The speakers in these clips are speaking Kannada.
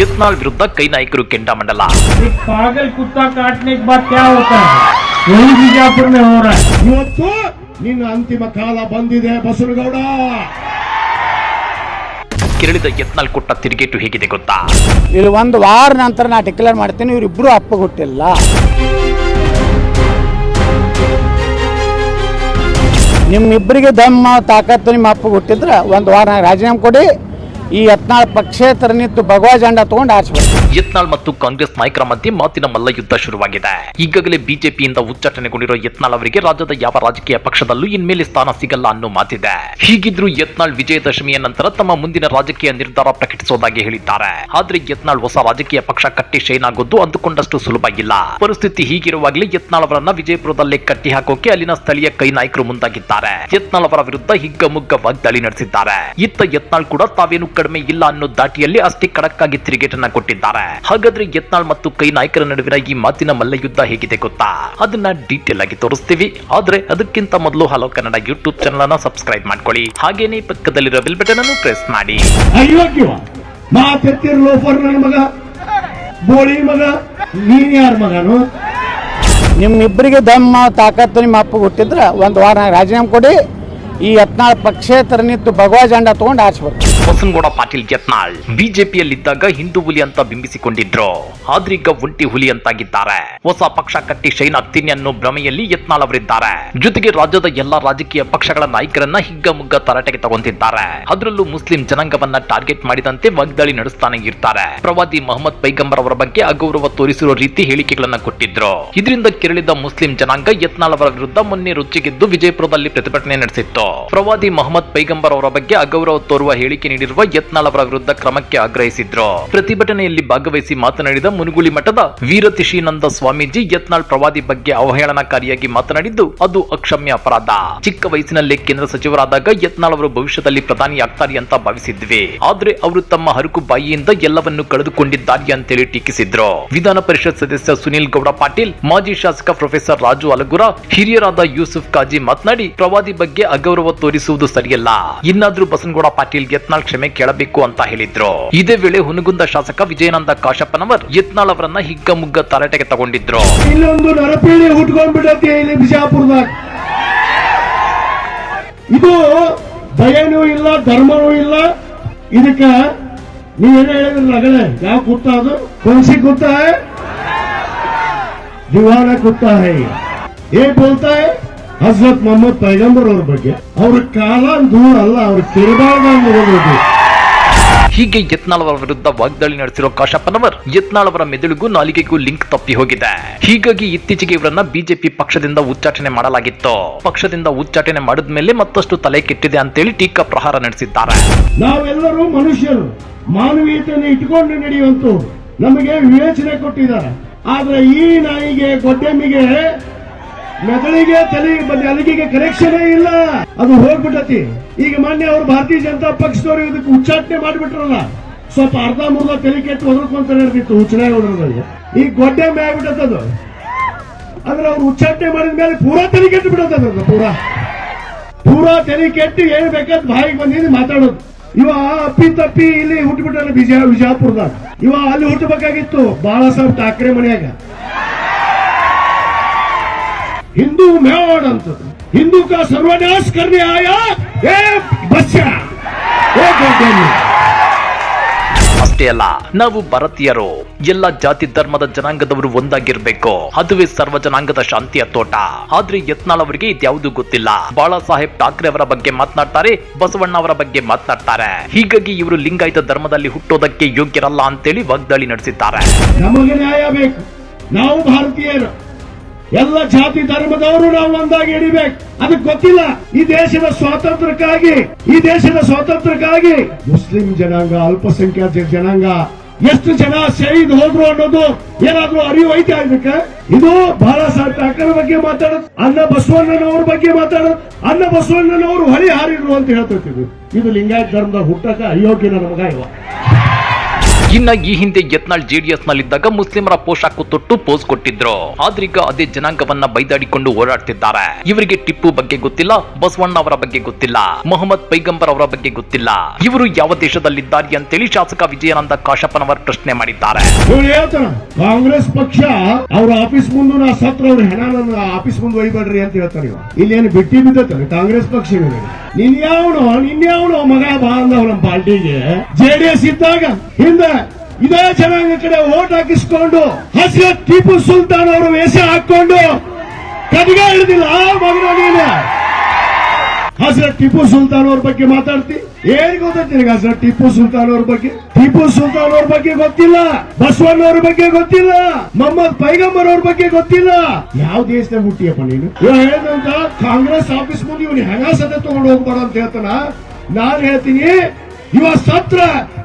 ಯತ್ನಾಳ್ ವಿರುದ್ಧ ಕೈ ನಾಯಕರು ಕೆಂಡಾಮಂಡಲ एक पागल कुत्ता काटने के बाद क्या होता है वही बीजापुर में हो रहा है ಇವತ್ತು ನಿನ್ನ ಅಂತಿಮ ಕಾಲ ಬಂದಿದೆ ಬಸವನಗೌಡ ಕೆರಳಿದ ಯತ್ನಾಳ್ ಕೊಟ್ಟ ತಿರುಗೇಟು ಹೇಗಿದೆ ಗೊತ್ತಾ ಇಲ್ಲಿ ಒಂದು ವಾರ ನಂತರ ನಾ ಡಿಕ್ಲೇರ್ ಮಾಡ್ತೀನಿ ಇವರಿಬ್ರು ಅಪ್ಪ ಹುಟ್ಟಿಲ್ಲ ನಿಮ್ಮಿಬ್ಬರಿಗೆ ದಮ್ಮ ತಾಕತ್ತು ನಿಮ್ಮ ಅಪ್ಪ ಹುಟ್ಟಿದ್ರೆ ಒಂದು ವಾರ ರಾಜೀನಾಮೆ ಕೊಡಿ ಈ ಯತ್ನಾಳ್ ಪಕ್ಷೇತರ ನಿಂತು ಭಗವಾ ಜಂಡ ತಗೊಂಡು ಆರಿಸಬೇಕು ಯತ್ನಾಳ್ ಮತ್ತು ಕಾಂಗ್ರೆಸ್ ನಾಯಕರ ಮಧ್ಯೆ ಮಾತಿನ ಮಲ್ಲಯುದ್ಧ ಶುರುವಾಗಿದೆ. ಈಗಾಗಲೇ ಬಿಜೆಪಿಯಿಂದ ಉಚ್ಚಾಟನೆಗೊಂಡಿರೋ ಯತ್ನಾಳ್ ಅವರಿಗೆ ರಾಜ್ಯದ ಯಾವ ರಾಜಕೀಯ ಪಕ್ಷದಲ್ಲೂ ಇನ್ಮೇಲೆ ಸ್ಥಾನ ಸಿಗಲ್ಲ ಅನ್ನೋ ಮಾತಿದೆ. ಹೀಗಿದ್ರು ಯತ್ನಾಳ್ ವಿಜಯದಶಮಿಯ ನಂತರ ತಮ್ಮ ಮುಂದಿನ ರಾಜಕೀಯ ನಿರ್ಧಾರ ಪ್ರಕಟಿಸೋದಾಗಿ ಹೇಳಿದ್ದಾರೆ. ಆದ್ರೆ ಯತ್ನಾಳ್ ಹೊಸ ರಾಜಕೀಯ ಪಕ್ಷ ಕಟ್ಟಿ ಶೈನ್ ಆಗೋದು ಅಂದುಕೊಂಡಷ್ಟು ಸುಲಭ ಇಲ್ಲ. ಪರಿಸ್ಥಿತಿ ಹೀಗಿರುವಾಗಲೇ ಯತ್ನಾಳ್ ಅವರನ್ನ ವಿಜಯಪುರದಲ್ಲೇ ಕಟ್ಟಿ ಹಾಕೋಕೆ ಅಲ್ಲಿನ ಸ್ಥಳೀಯ ಕೈ ನಾಯಕರು ಮುಂದಾಗಿದ್ದಾರೆ. ಯತ್ನಾಳ್ ಅವರ ವಿರುದ್ಧ ಹಿಗ್ಗಮುಗ್ಗ ವಾಗ್ದಾಳಿ ನಡೆಸಿದ್ದಾರೆ. ಇತ್ತ ಯತ್ನಾಳ್ ಕೂಡ ತಾವೇನು ಕಡಿಮೆ ಇಲ್ಲ ಅನ್ನೋ ದಾಟಿಯಲ್ಲಿ ಅಷ್ಟೇ ಖಡಕ್ ಆಗಿ ತಿರುಗೇಟನ್ನ ಕೊಟ್ಟಿದ್ದಾರೆ. ಹಾಗಾದ್ರೆ ಯತ್ನಾಳ್ ಮತ್ತು ಕೈ ನಾಯಕರ ನಡುವಿನ ಈ ಮಾತಿನ ಮಲ್ಲಯುದ್ಧ ಹೇಗಿದೆ ಗೊತ್ತಾ? ಅದನ್ನ ಡೀಟೇಲ್ ಆಗಿ ತೋರಿಸ್ತೀವಿ. ಆದ್ರೆ ಅದಕ್ಕಿಂತ ಮೊದಲು ಹಲೋ ಕನ್ನಡ ಯೂಟ್ಯೂಬ್ ಚಾನಲ್ ಅನ್ನ ಸಬ್ಸ್ಕ್ರೈಬ್ ಮಾಡ್ಕೊಳ್ಳಿ. ಹಾಗೇನೆ ಪಕ್ಕದಲ್ಲಿರೋ ಬೆಲ್ ಬಟನ್ ಅನ್ನು ಪ್ರೆಸ್ ಮಾಡಿ. ಲೋಫರ್ ನನ್ನ ಮಗ ಬೋಳಿ ಮಗ ನೀನ್ ಯಾರ ಮಗನು? ನಿಮ್ಮಿಬ್ಬರಿಗೆ ದಮ್ಮ ತಾಕತ್ತು ನಿಮ್ಮ ಅಪ್ಪ ಹುಟ್ಟಿದ್ರೆ ಒಂದು ವಾರ ರಾಜೀನಾಮೆ ಕೊಡಿ. ಈ ಯತ್ನಾಳ್ ನಿಂತು ಭಗವಾ ಜಂಡ ತಗೊಂಡು ಆರಿಸ್ಬೇಕು ಬಸನಗೌಡ ಪಾಟೀಲ್ ಯತ್ನಾಳ್ ಬಿಜೆಪಿಯಲ್ಲಿದ್ದಾಗ ಹಿಂದೂ ಹುಲಿ ಅಂತ ಬಿಂಬಿಸಿಕೊಂಡಿದ್ರು. ಆದ್ರೀಗ ಒಂಟಿ ಹುಲಿ ಅಂತಾಗಿದ್ದಾರೆ. ಹೊಸ ಪಕ್ಷ ಕಟ್ಟಿ ಶೈನ್ ಆಗ್ತೀನಿ ಅನ್ನೋ ಭ್ರಮೆಯಲ್ಲಿ ಯತ್ನಾಳ್ ಅವರಿದ್ದಾರೆ. ಜೊತೆಗೆ ರಾಜ್ಯದ ಎಲ್ಲಾ ರಾಜಕೀಯ ಪಕ್ಷಗಳ ನಾಯಕರನ್ನ ಹಿಗ್ಗಮುಗ್ಗ ತರಾಟೆಗೆ ತಗೊಂತಿದ್ದಾರೆ ಅದರಲ್ಲೂ ಮುಸ್ಲಿಂ ಜನಾಂಗವನ್ನ ಟಾರ್ಗೆಟ್ ಮಾಡಿದಂತೆ ವಾಗ್ದಾಳಿ ನಡೆಸ್ತಾನೆ ಇರ್ತಾರೆ. ಪ್ರವಾದಿ ಮೊಹಮ್ಮದ್ ಪೈಗಂಬರ್ ಅವರ ಬಗ್ಗೆ ಅಗೌರವ ತೋರಿಸಿರುವ ರೀತಿ ಹೇಳಿಕೆಗಳನ್ನ ಕೊಟ್ಟಿದ್ರು. ಇದರಿಂದ ಕೆರಳಿದ ಮುಸ್ಲಿಂ ಜನಾಂಗ ಯತ್ನಾಳ್ ಅವರ ವಿರುದ್ಧ ಮೊನ್ನೆ ರುಚಿಗೆದ್ದು ವಿಜಯಪುರದಲ್ಲಿ ಪ್ರತಿಭಟನೆ ನಡೆಸಿತ್ತು. ಪ್ರವಾದಿ ಮೊಹಮ್ಮದ್ ಪೈಗಂಬರ್ ಅವರ ಬಗ್ಗೆ ಅಗೌರವ ತೋರುವ ಹೇಳಿಕೆ ನೀಡಿರುವ ಯತ್ನಾಳ್ ಅವರ ವಿರುದ್ಧ ಕ್ರಮಕ್ಕೆ ಆಗ್ರಹಿಸಿದ್ರು. ಪ್ರತಿಭಟನೆಯಲ್ಲಿ ಭಾಗವಹಿಸಿ ಮಾತನಾಡಿದ ಮುನುಗುಳಿ ಮಠದ ವೀರತಿಶೀನಂದ ಸ್ವಾಮೀಜಿ ಯತ್ನಾಳ್ ಪ್ರವಾದಿ ಬಗ್ಗೆ ಅವಹೇಳನಕಾರಿಯಾಗಿ ಮಾತನಾಡಿದ್ದು, ಅದು ಅಕ್ಷಮ್ಯ ಅಪರಾಧ. ಚಿಕ್ಕ ವಯಸ್ಸಿನಲ್ಲೇ ಕೇಂದ್ರ ಸಚಿವರಾದಾಗ ಯತ್ನಾಳ್ ಅವರು ಭವಿಷ್ಯದಲ್ಲಿ ಪ್ರಧಾನಿ ಆಗ್ತಾರೆ ಅಂತ ಭಾವಿಸಿದ್ವಿ. ಆದ್ರೆ ಅವರು ತಮ್ಮ ಹರಕು ಬಾಯಿಯಿಂದ ಎಲ್ಲವನ್ನು ಕಳೆದುಕೊಂಡಿದ್ದಾರೆ ಅಂತೇಳಿ ಟೀಕಿಸಿದ್ರು. ವಿಧಾನ ಪರಿಷತ್ ಸದಸ್ಯ ಸುನಿಲ್ ಗೌಡ ಪಾಟೀಲ್, ಮಾಜಿ ಶಾಸಕ ಪ್ರೊಫೆಸರ್ ರಾಜು ಅಲಗುರ, ಹಿರಿಯರಾದ ಯೂಸುಫ್ ಕಾಜಿ ಮಾತನಾಡಿ, ಪ್ರವಾದಿ ಬಗ್ಗೆ ಅಗೌರವ ಅಗೌರವ ತೋರಿಸುವುದು ಸರಿಯಲ್ಲ. ಇನ್ನಾದ್ರೂ ಬಸನಗೌಡ ಪಾಟೀಲ್ ಯತ್ನಾಳ್ ಕ್ಷಮೆ ಕೇಳಬೇಕು ಅಂತ ಹೇಳಿದ್ರು. ಇದೇ ವೇಳೆ ಹುನಗುಂದ ಶಾಸಕ ವಿಜಯನಂದ ಕಾಶಪ್ಪನವರ್ ಯತ್ನಾಳ್ ಅವರನ್ನ ಹಿಗ್ಗಮುಗ್ಗ ತರಾಟೆಗೆ ತಗೊಂಡಿದ್ರು. ಇಲ್ಲೊಂದು ನರಪೀಳಿ ಹುಟ್ಕೊಂಡ್ಬಿಡತ್ತೆ ಇಲ್ಲಿ ಇದು ದಯನೂ ಇಲ್ಲ, ಧರ್ಮನೂ ಇಲ್ಲ. ಇದಕ್ಕ ನೀವೇನು ಹೇಳಿದ್ರಲ್ಲ ಅಗಲೇ ಯಾವ ಕುತ್ತ ಅದು? ಕೊನ್ಸಿ ಕುತ್ತ ದಿವಾನ ಕುತ್ತ ಏನ್ ಬೋಲ್ತಾ ಹಜರತ್ ಮೊಹಮ್ಮದ್ ಪೈಗಂಬರ್ ಅವ್ರ ಬಗ್ಗೆ. ಅವ್ರ ಕಾಲ ದೂರ ಅಲ್ಲ ಅವ್ರ ತಿರುಗಾಡಬೇಕು ಹೀಗೆ ಯತ್ನಾಳ್ ಅವರ ವಿರುದ್ಧ ವಾಗ್ದಾಳಿ ನಡೆಸಿರೋ ಕಾಶಪ್ಪನವರ್ ಅವರ ಮೆದುಳಿಗೂ ನಾಲಿಗೆಗೂ ಲಿಂಕ್ ತಪ್ಪಿ ಹೋಗಿದೆ. ಹೀಗಾಗಿ ಇತ್ತೀಚೆಗೆ ಇವರನ್ನ ಬಿಜೆಪಿ ಪಕ್ಷದಿಂದ ಉಚ್ಚಾಟನೆ ಮಾಡಲಾಗಿತ್ತು. ಪಕ್ಷದಿಂದ ಉಚ್ಚಾಟನೆ ಮಾಡಿದ ಮೇಲೆ ಮತ್ತಷ್ಟು ತಲೆ ಕೆಟ್ಟಿದೆ ಅಂತೇಳಿ ಟೀಕಾ ಪ್ರಹಾರ ನಡೆಸಿದ್ದಾರೆ. ನಾವೆಲ್ಲರೂ ಮನುಷ್ಯರು ಮಾನವೀಯತೆಯನ್ನು ಇಟ್ಕೊಂಡು ನಡೆಯುವಂತೂ ನಮಗೆ ವಿವೇಚನೆ ಕೊಟ್ಟಿದ್ದಾರೆ. ಆದ್ರೆ ಈ ನಾಯಿಗೆ ಗೊಡ್ಡೆಮ್ಮಿಗೆ ಮೆದುಳಿಗೆ ತಲೆ ಅಲಿಗೆಗೆ ಕನೆಕ್ಷನೇ ಇಲ್ಲ. ಅದು ಹೋಗ್ಬಿಟ್ಟತಿ. ಈಗ ಮಾನ್ಯ ಅವರು ಭಾರತೀಯ ಜನತಾ ಪಕ್ಷದವರು ಇದಕ್ಕೆ ಉಚ್ಚಾಟನೆ ಮಾಡಿಬಿಟ್ರಲ್ಲ. ಸ್ವಲ್ಪ ಅರ್ಧ ಮುರ್ಧ ತಲೆ ಕೆಟ್ಟು ಒದರ್ಕೊಂತ ನಡೆದಿತ್ತು ಉಚ್ಚನಾಗಿ ಈ ಗೊಡ್ಡೆ ಆಗ್ಬಿಟ್ಟದು ಅಂದ್ರೆ ಅವ್ರು ಉಚ್ಚಾಟನೆ ಮಾಡಿದ ಮೇಲೆ ಪೂರಾ ತಲೆ ಕೆಟ್ಟು ಬಿಡತ್ತದ ಪೂರಾ. ಪೂರಾ ತಲೆ ಕೆಟ್ಟು ಏನ್ ಬೇಕಾದ್ ಬಾಯಿಗೆ ಬಂದಿದ್ದು ಮಾತಾಡೋದು. ಇವ ಅಪ್ಪಿ ತಪ್ಪಿ ಇಲ್ಲಿ ಹುಟ್ಟುಬಿಟ್ಟಾನ ಬಿಜಾ ವಿಜಯಪುರದಾಗ ಇವ ಅಲ್ಲಿ ಹುಟ್ಟಬೇಕಾಗಿತ್ತು ಬಾಳಾ ಸಾಹೇಬ್ ಠಾಕ್ರೆ ಮನೆಯಾಗ. ಹಿಂದೂ मेवाड़ अंत ಹಿಂದೂ का ಸರ್ವನಾಶ करने आया बच्चा. ಅಷ್ಟೇ ಅಲ್ಲ ನಾವು ಭಾರತೀಯರು ಎಲ್ಲ ಜಾತಿ ಧರ್ಮದ ಜನಾಂಗದವರು ಒಂದಾಗಿರ್ಬೇಕು. ಅದುವೇ ಸರ್ವ ಜನಾಂಗದ ಶಾಂತಿಯ ತೋಟ. ಆದ್ರೆ ಯತ್ನಾಳ್ ಅವರಿಗೆ ಇದ್ಯಾವುದು ಗೊತ್ತಿಲ್ಲ. ಬಾಳ ಸಾಹೇಬ್ ಠಾಕ್ರೆ ಅವರ ಬಗ್ಗೆ ಮಾತನಾಡ್ತಾರೆ ಬಸವಣ್ಣ ಅವರ ಬಗ್ಗೆ ಮಾತನಾಡ್ತಾರೆ. ಹೀಗಾಗಿ ಇವರು ಲಿಂಗಾಯತ ಧರ್ಮದಲ್ಲಿ ಹುಟ್ಟೋದಕ್ಕೆ ಯೋಗ್ಯರಲ್ಲ ಅಂತೇಳಿ ವಾಗ್ದಾಳಿ ನಡೆಸಿದ್ದಾರೆ. ನಮಗೆ ನ್ಯಾಯ ಬೇಕು. ನಾವು ಭಾರತೀಯರು. ಎಲ್ಲ ಜಾತಿ ಧರ್ಮದವರು ನಾವು ಒಂದಾಗಿ ಹಿಡಿಬೇಕು ಅದಕ್ಕೆ ಗೊತ್ತಿಲ್ಲ, ಈ ದೇಶದ ಸ್ವಾತಂತ್ರ್ಯಕ್ಕಾಗಿ, ಈ ದೇಶದ ಸ್ವಾತಂತ್ರ್ಯಕ್ಕಾಗಿ ಮುಸ್ಲಿಂ ಜನಾಂಗ, ಅಲ್ಪಸಂಖ್ಯಾತ ಜನಾಂಗ, ಎಷ್ಟು ಜನ ಶಹೀದ್ ಹೋದ್ರು ಅನ್ನೋದು ಏನಾದ್ರೂ ಅರಿವು ಐತೆ ಇದಕ್ಕೆ? ಇದು ಬಾಳ ಸಾಹೇಬ್ ಠಾಕರೆ ಬಗ್ಗೆ ಮಾತಾಡೋದು, ಅನ್ನ ಬಸವಣ್ಣನವ್ರ ಬಗ್ಗೆ ಮಾತಾಡೋದು, ಅನ್ನ ಬಸವಣ್ಣನವರು ಹೊಳಿ ಹಾರಿದ್ರು ಅಂತ ಹೇಳ್ತಿದ್ವಿ ಇದು ಲಿಂಗಾಯತ್ ಧರ್ಮದ ಹುಟ್ಟಕ ಅಯೋಗ್ಯನ ನಮಗ ಮಗ ಇವ. ಇನ್ನ ಈ ಹಿಂದೆ ಯತ್ನಾಳ್ ಜೆಡಿಎಸ್ ನಲ್ಲಿದ್ದಾಗ ಮುಸ್ಲಿಮರ ಪೋಷಾಕು ತೊಟ್ಟು ಪೋಸ್ ಕೊಟ್ಟಿದ್ರು. ಆದ್ರೀಗ ಅದೇ ಜನಾಂಗವನ್ನ ಬೈದಾಡಿಕೊಂಡು ಓಡಾಡ್ತಿದ್ದಾರೆ ಇವರಿಗೆ ಟಿಪ್ಪು ಬಗ್ಗೆ ಗೊತ್ತಿಲ್ಲ, ಬಸವಣ್ಣ ಅವರ ಬಗ್ಗೆ ಗೊತ್ತಿಲ್ಲ, ಮೊಹಮ್ಮದ್ ಪೈಗಂಬರ್ ಅವರ ಬಗ್ಗೆ ಗೊತ್ತಿಲ್ಲ. ಇವರು ಯಾವ ದೇಶದಲ್ಲಿದ್ದಾರೆ ಅಂತೇಳಿ ಶಾಸಕ ವಿಜಯಾನಂದ ಕಾಶಪ್ಪನವರ್ ಪ್ರಶ್ನೆ ಮಾಡಿದ್ದಾರೆ. ಕಾಂಗ್ರೆಸ್ ಪಕ್ಷ, ಅವ್ರ ಆಫೀಸ್ ಮುಂದೆ ನಾ ಸತ್ರ ಅವ್ರ ಹೆಣ ನನ್ನ ಆಫೀಸ್ ಮುಂದೆ ಒಯ್ಬೇಡ್ರಿ ಅಂತ ಹೇಳ್ತಾರೆ ಇಲ್ಲಿ ಏನು ಬಿಟ್ಟಿ ಬಿದ್ದತಾನೆ ಕಾಂಗ್ರೆಸ್ ಪಕ್ಷ ನಿನ್ಯಾವನು ನಿನ್ಯಾವನು ಮಗ ಬಾ ಅಂದವ್ ನಮ್ಮ ಪಾರ್ಟಿಗೆ? ಜೆಡಿಎಸ್ ಇದ್ದಾಗ ಹಿಂದೆ ಇದೇ ಜನಾಂಗ ಕಡೆ ಓಟ್ ಹಾಕಿಸ್ಕೊಂಡು ಹಸಿರ ಟಿಪ್ಪು ಸುಲ್ತಾನ್ ಅವರು ವೇಷ ಹಾಕೊಂಡು ಕದಿಗ ಹಿಡಿದಿಲ್ಲ ಮಗನ ಹಸಿರ ಹಜರತ್ ಟಿಪ್ಪು ಸುಲ್ತಾನ್ ಅವ್ರ ಬಗ್ಗೆ ಮಾತಾಡ್ತಿ. ಏನ್ ಗೊತ್ತಿ ಹಸರತ್ ಟಿಪ್ಪು ಸುಲ್ತಾನ್ ಅವ್ರ ಬಗ್ಗೆ? ಟಿಪ್ಪು ಸುಲ್ತಾನ್ ಅವ್ರ ಬಗ್ಗೆ ಗೊತ್ತಿಲ್ಲ. ಬಸವಣ್ಣ ಅವ್ರ ಬಗ್ಗೆ ಗೊತ್ತಿಲ್ಲ. ಮೊಹಮ್ಮದ್ ಪೈಗಂಬರ್ ಅವ್ರ ಬಗ್ಗೆ ಗೊತ್ತಿಲ್ಲ. ಯಾವ ದೇಶದಾಗ ಹುಟ್ಟಿಯಪ್ಪ ನೀನು? ಹೇಳಿದಂತ ಕಾಂಗ್ರೆಸ್ ಆಫೀಸ್ ಮುಂದೆ ಇವನು ಹೆಂಗ ಸದ್ಯ ತಗೊಂಡು ಹೋಗ್ಬಾರ ಅಂತ ಹೇಳ್ತಾನ? ನಾನು ಹೇಳ್ತೀನಿ ಇವ ಸತ್ರ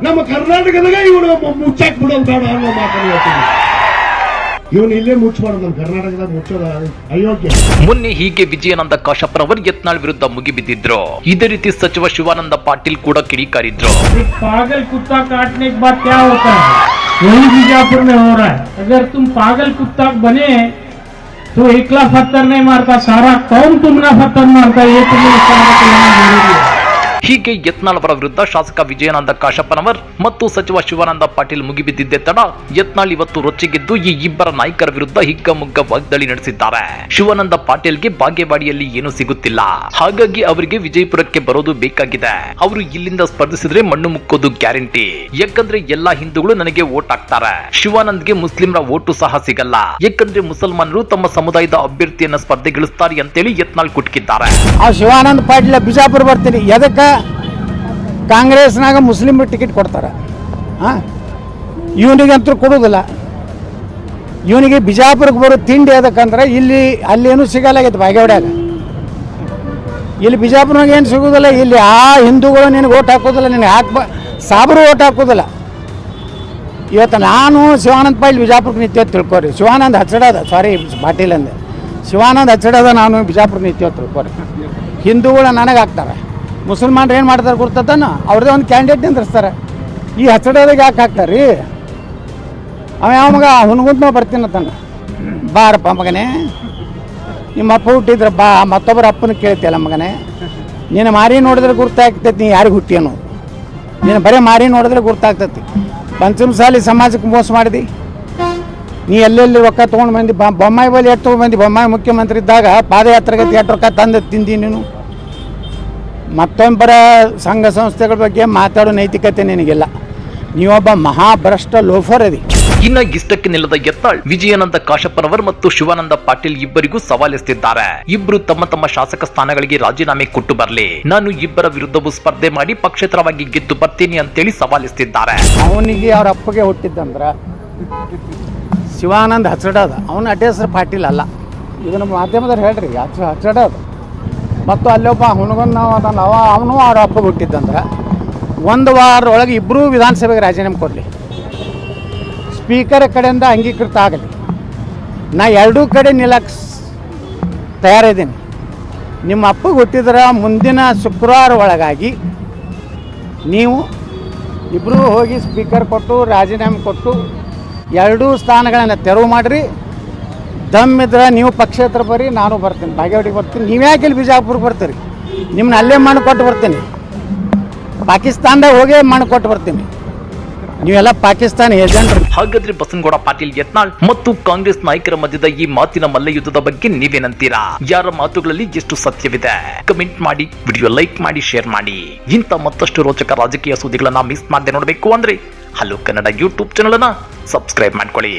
ನಮ್ಮ ಕರ್ನಾಟಕದಾಗ ಇವನು ಮುಚ್ಚಾಕ್ ಬಿಡೋದು ಬೇಡ ಅನ್ನೋ ಮಾತನ್ನು ಹೇಳ್ತೀನಿ ಇವನು ಇಲ್ಲೇ ಮುಚ್ಚಬಾರ್ದು ನಮ್ಮ ಕರ್ನಾಟಕದಾಗ ಮುಚ್ಚೋದ ಅಯೋಗ್ಯ ಮೊನ್ನೆ ಹೀಗೆ ವಿಜಯಾನಂದ ಕಾಶಪ್ಪನವರ್ ಯತ್ನಾಳ್ ವಿರುದ್ಧ ಮುಗಿಬಿದ್ದಿದ್ರು ಇದೇ ರೀತಿ ಸಚಿವ ಶಿವಾನಂದ ಪಾಟೀಲ್ ಕೂಡ ಕಿಡಿಕಾರಿದ್ರು एक पागल कुत्ता काटने के बाद क्या होता है वही बीजापुर में हो रहा है अगर तुम पागल कुत्ता बने तो एकला पत्थर नहीं मारता सारा कौन तुमना पत्थर मारता ये तुम्हें इसका मतलब लेना जरूरी है ಹೀಗೆ ಯತ್ನಾಳ್ ಅವರ ವಿರುದ್ಧ ಶಾಸಕ ವಿಜಯಾನಂದ ಕಾಶಪ್ಪನವರ್ ಮತ್ತು ಸಚಿವ ಶಿವಾನಂದ ಪಾಟೀಲ್ ಮುಗಿಬಿದ್ದಿದ್ದೆ ತಡ. ಯತ್ನಾಳ್ ಇವತ್ತು ರೊಚ್ಚಿಗೆದ್ದು ಈ ಇಬ್ಬರ ನಾಯಕರ ವಿರುದ್ಧ ಹಿಗ್ಗಮುಗ್ಗ ವಾಗ್ದಾಳಿ ನಡೆಸಿದ್ದಾರೆ. ಶಿವಾನಂದ ಪಾಟೀಲ್ಗೆ ಬಾಗೇವಾಡಿಯಲ್ಲಿ ಏನೂ ಸಿಗುತ್ತಿಲ್ಲ. ಹಾಗಾಗಿ ಅವರಿಗೆ ವಿಜಯಪುರಕ್ಕೆ ಬರೋದು ಬೇಕಾಗಿದೆ. ಅವರು ಇಲ್ಲಿಂದ ಸ್ಪರ್ಧಿಸಿದ್ರೆ ಮಣ್ಣು ಮುಕ್ಕೋದು ಗ್ಯಾರಂಟಿ. ಯಾಕಂದ್ರೆ ಎಲ್ಲಾ ಹಿಂದೂಗಳು ನನಗೆ ವೋಟ್ ಹಾಕ್ತಾರೆ. ಶಿವಾನಂದ್ಗೆ ಮುಸ್ಲಿಂರ ಓಟು ಸಹ ಸಿಗಲ್ಲ. ಯಾಕಂದ್ರೆ ಮುಸಲ್ಮಾನರು ತಮ್ಮ ಸಮುದಾಯದ ಅಭ್ಯರ್ಥಿಯನ್ನ ಸ್ಪರ್ಧೆಗಿಳಿಸ್ತಾರೆ ಅಂತೇಳಿ ಯತ್ನಾಳ್ ಕುಟ್ಕಿದ್ದಾರೆ. ಆ ಶಿವಾನಂದ ಪಾಟೀಲ್ ಬಿಜಾಪುರ ಬರ್ತೀನಿ. ಎದಕ್ಕೆ? ಕಾಂಗ್ರೆಸ್ನಾಗ ಮುಸ್ಲಿಮ್ ಟಿಕೆಟ್ ಕೊಡ್ತಾರೆ. ಹಾಂ? ಇವನಿಗಂತೂ ಕೊಡೋದಿಲ್ಲ ಇವನಿಗೆ ಬಿಜಾಪುರಕ್ಕೆ ಬರೋ ತಿಂಡಿ ಅದಕ್ಕಂದ್ರೆ ಇಲ್ಲಿ ಅಲ್ಲೇನು ಸಿಗಲಾಗೈತೆ ಬಾಗೇವಾಡ್ಯಾಗ. ಇಲ್ಲಿ ಬಿಜಾಪುರನಾಗ ಏನು ಸಿಗೋದಿಲ್ಲ ಇಲ್ಲಿ ಆ ಹಿಂದೂಗಳು ನಿನಗೆ ಓಟ್ ಹಾಕೋದಿಲ್ಲ ನಿನಗೆ ಹಾಕ್ಬ ಸಾಬರು ಓಟ್ ಹಾಕೋದಿಲ್ಲ ಇವತ್ತು ನಾನು ಶಿವಾನಂದ ಪಾಟೀಲ್ ಬಿಜಾಪುರಕ್ಕೆ ನಿತ್ಯ ತಿಳ್ಕೊರಿ. ಶಿವಾನಂದ್ ಹಚ್ಚಡದ ಸಾರಿ ಪಾಟೀಲ್ ಅಂದೆ. ಶಿವಾನಂದ್ ಹಚ್ಚಡದ ನಾನು ಬಿಜಾಪುರ ನಿತ್ಯ ತಿಳ್ಕೊರಿ. ಹಿಂದೂಗಳು ನನಗೆ ಹಾಕ್ತಾರೆ. ಮುಸಲ್ಮಾನ್ರು ಏನು ಮಾಡ್ತಾರೆ ಗೊತ್ತದನ ಅವ್ರದ್ದೇ ಒಂದು ಕ್ಯಾಂಡಿಡೇಟ್ ನಿಂದಿರ್ಸ್ತಾರೆ. ಈ ಹಚ್ಚಡೋದಾಗ ಯಾಕೆ ಹಾಕ್ತಾರೆ ರೀ ಅವ ಯಾವ ಮಗ? ಹುನ್ಗುಂತ ಬರ್ತೀನಿ ತನ್ನ ಬಾರಪ್ಪ ಮಗನೇ. ನಿಮ್ಮ ಅಪ್ಪ ಹುಟ್ಟಿದ್ರೆ ಬಾ, ಮತ್ತೊಬ್ಬರ ಅಪ್ಪನ ಕೇಳ್ತಿಯಲ್ಲ ಮಗನೇ. ನೀನು ಮಾರಿ ನೋಡಿದ್ರೆ ಗುರ್ತಾಗ್ತೈತಿ, ನೀ ಯಾರಿಗೆ ಹುಟ್ಟಿ ನೀನು ಬರೀ ಮಾರಿ ನೋಡಿದ್ರೆ ಗುರ್ತಾಗ್ತೈತಿ. ಪಂಚಮಸಾಲಿ ಸಮಾಜಕ್ಕೆ ಮೋಸ ಮಾಡಿದಿ. ನೀ ಎಲ್ಲೆಲ್ಲಿ ರೊಕ್ಕ ತೊಗೊಂಡು ಬಂದು? ಬೊಮ್ಮಾಯಿ ಬಳಿ ಎಷ್ಟು ತೊಗೊಂಡು ಬಂದು? ಬೊಮ್ಮಾಯಿ ಮುಖ್ಯಮಂತ್ರಿ ಇದ್ದಾಗ ಪಾದಯಾತ್ರೆಗೆ ಎಷ್ಟು ರೊಕ್ಕ ತಂದು ತಿಂದಿ ನೀನು. ಮತ್ತೊಬ್ಬರ ಸಂಘ ಸಂಸ್ಥೆಗಳ ಬಗ್ಗೆ ಮಾತಾಡೋ ನೈತಿಕತೆ ನಿನಗಿಲ್ಲ. ನೀವೊಬ್ಬ ಮಹಾಭ್ರಷ್ಟ ಲೋಫರ್ ಅದಿ. ಇನ್ನ ಇಷ್ಟಕ್ಕೆ ನಿಲ್ಲದ ಯತ್ನಾಳ್ ವಿಜಯಾನಂದ ಕಾಶಪ್ಪನವರ್ ಮತ್ತು ಶಿವಾನಂದ ಪಾಟೀಲ್ ಇಬ್ಬರಿಗೂ ಸವಾಲೆಸೆದಿದ್ದಾರೆ ಇಬ್ರು ತಮ್ಮ ತಮ್ಮ ಶಾಸಕ ಸ್ಥಾನಗಳಿಗೆ ರಾಜೀನಾಮೆ ಕೊಟ್ಟು ಬರಲಿ. ನಾನು ಇಬ್ಬರ ವಿರುದ್ಧವೂ ಸ್ಪರ್ಧೆ ಮಾಡಿ ಪಕ್ಷೇತರವಾಗಿ ಗೆದ್ದು ಬರ್ತೀನಿ ಅಂತೇಳಿ ಸವಾಲೆಸೆದಿದ್ದಾರೆ ಅವನಿಗೆ ಅವ್ರ ಅಪ್ಪಗೆ ಹುಟ್ಟಿದ್ದಂದ್ರ ಶಿವಾನಂದ್ ಹಚ್ಚಡದ. ಅವನ ಅಡ್ಡ ಹೆಸರು ಪಾಟೀಲ್ ಅಲ್ಲ. ಇದನ್ನು ಮಾಧ್ಯಮದವ್ರು ಹೇಳ್ರಿ ಹಚ್ಚ ಹಚ್ಚಡದ. ಮತ್ತು ಅಲ್ಲೊಬ್ಬ ಹುಣಗನ್ನ ಅದಾನ ಅವ ಅವನು ಅವ್ರ ಅಪ್ಪ ಹುಟ್ಟಿದ್ದಂದ್ರೆ ಒಂದು ವಾರದೊಳಗೆ ಇಬ್ಬರೂ ವಿಧಾನಸಭೆಗೆ ರಾಜೀನಾಮೆ ಕೊಡಲಿ. ಸ್ಪೀಕರ್ ಕಡೆಯಿಂದ ಅಂಗೀಕೃತ ಆಗಲಿ. ನಾ ಎರಡೂ ಕಡೆ ನಿಲ್ಲಕ್ಕೆ ತಯಾರಿದ್ದೀನಿ. ನಿಮ್ಮ ಅಪ್ಪಗೆ ಹುಟ್ಟಿದ್ರೆ ಮುಂದಿನ ಶುಕ್ರವಾರ ಒಳಗಾಗಿ ನೀವು ಇಬ್ಬರೂ ಹೋಗಿ ಸ್ಪೀಕರ್ ಕೊಟ್ಟು ರಾಜೀನಾಮೆ ಕೊಟ್ಟು ಎರಡೂ ಸ್ಥಾನಗಳನ್ನು ತೆರವು ಮಾಡಿರಿ. ದಮ್ ಇದ್ರೆ ನೀವು ಪಕ್ಷೇತರ ಬರ್ರಿ ನಾನು ಬರ್ತೀನಿ. ಬಾಗೇವಾಡಿಗೆ ಬರ್ತೀನಿ. ನೀವು ಯಾಕೆ ಇಲ್ಲಿ ಬಿಜಾಪುರಕ್ಕೆ ಬರ್ತೀರಿ? ನಿಮ್ಮನ್ನ ಅಲ್ಲೇ ಮಣ್ಣು ಕೊಟ್ಟು ಬರ್ತೀನಿ. ಪಾಕಿಸ್ತಾನದಾಗ ಹೋಗೇ ಮಣ್ಣು ಕೊಟ್ಟು ಬರ್ತೀನಿ. ನೀವೆಲ್ಲ ಪಾಕಿಸ್ತಾನ ಏಜೆಂಟ್ ಹಾಗಾದ್ರೆ ಬಸನಗೌಡ ಪಾಟೀಲ್ ಯತ್ನಾಳ್ ಮತ್ತು ಕಾಂಗ್ರೆಸ್ ನಾಯಕರ ಮಧ್ಯದ ಈ ಮಾತಿನ ಮಲ್ಲಯುದ್ಧದ ಬಗ್ಗೆ ನೀವೇನಂತೀರಾ? ಯಾರ ಮಾತುಗಳಲ್ಲಿ ಎಷ್ಟು ಸತ್ಯವಿದೆ? ಕಮೆಂಟ್ ಮಾಡಿ, ವಿಡಿಯೋ ಲೈಕ್ ಮಾಡಿ, ಶೇರ್ ಮಾಡಿ. ಇಂಥ ಮತ್ತಷ್ಟು ರೋಚಕ ರಾಜಕೀಯ ಸುದ್ದಿಗಳನ್ನ ಮಿಸ್ ಮಾಡದೆ ನೋಡಬೇಕು ಅಂದ್ರೆ ಹಲೋ ಕನ್ನಡ ಯೂಟ್ಯೂಬ್ ಚಾನಲ್ ಅನ್ನ ಸಬ್ಸ್ಕ್ರೈಬ್ ಮಾಡ್ಕೊಳ್ಳಿ.